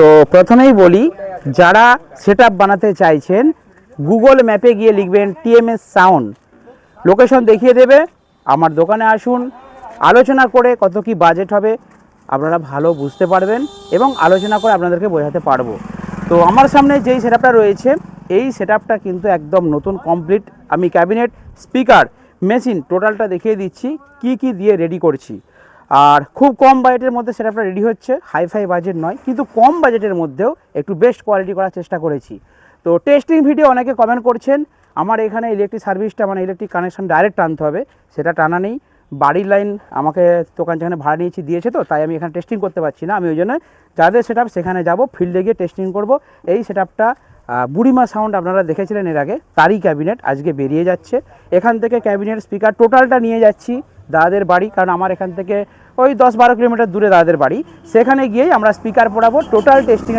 তো প্রথমেই বলি, যারা সেট বানাতে চাইছেন গুগল ম্যাপে গিয়ে লিখবেন টিএমএস সাউন্ড লোকেশন দেখিয়ে দেবে, আমার দোকানে আসুন, আলোচনা করে কত কি বাজেট হবে, আপনারা ভালো বুঝতে পারবেন এবং আলোচনা করে আপনাদেরকে বোঝাতে পারব। তো আমার সামনে যেই সেট রয়েছে, এই সেট কিন্তু একদম নতুন কমপ্লিট আমি ক্যাবিনেট স্পিকার মেশিন টোটালটা দেখিয়ে দিচ্ছি, কি কি দিয়ে রেডি করছি। আর খুব কম বাজেটের মধ্যে সেটআপটা রেডি হচ্ছে। হাই ফাই বাজেট নয়, কিন্তু কম বাজেটের মধ্যেও একটু বেস্ট কোয়ালিটি করার চেষ্টা করেছি। তো টেস্টিং ভিডিও অনেকে কমেন্ট করছেন, আমার এখানে ইলেকট্রিক সার্ভিসটা মানে ইলেকট্রিক কানেকশন ডাইরেক্ট টানতে হবে, সেটা টানা নেই। বাড়ির লাইন আমাকে দোকান যেখানে ভাড়া নিয়েছি দিয়েছে তো, তাই আমি এখানে টেস্টিং করতে পারছি না। আমি ওই জন্য যাদের সেট সেখানে যাব ফিল্ডে গিয়ে টেস্টিং করব। এই সেটআপটা বুড়িমা সাউন্ড আপনারা দেখেছিলেন এর আগে, তারই ক্যাবিনেট আজকে বেরিয়ে যাচ্ছে। এখান থেকে ক্যাবিনেট স্পিকার টোটালটা নিয়ে যাচ্ছি। দাদাদের বাড়ি, কারণ আমার এখান থেকে ওই দশ বারো কিলোমিটার দূরে দাদাদের বাড়ি। সেখানে গিয়েই আমরা স্পিকার পড়াবো টোটাল টেস্টিংয়ের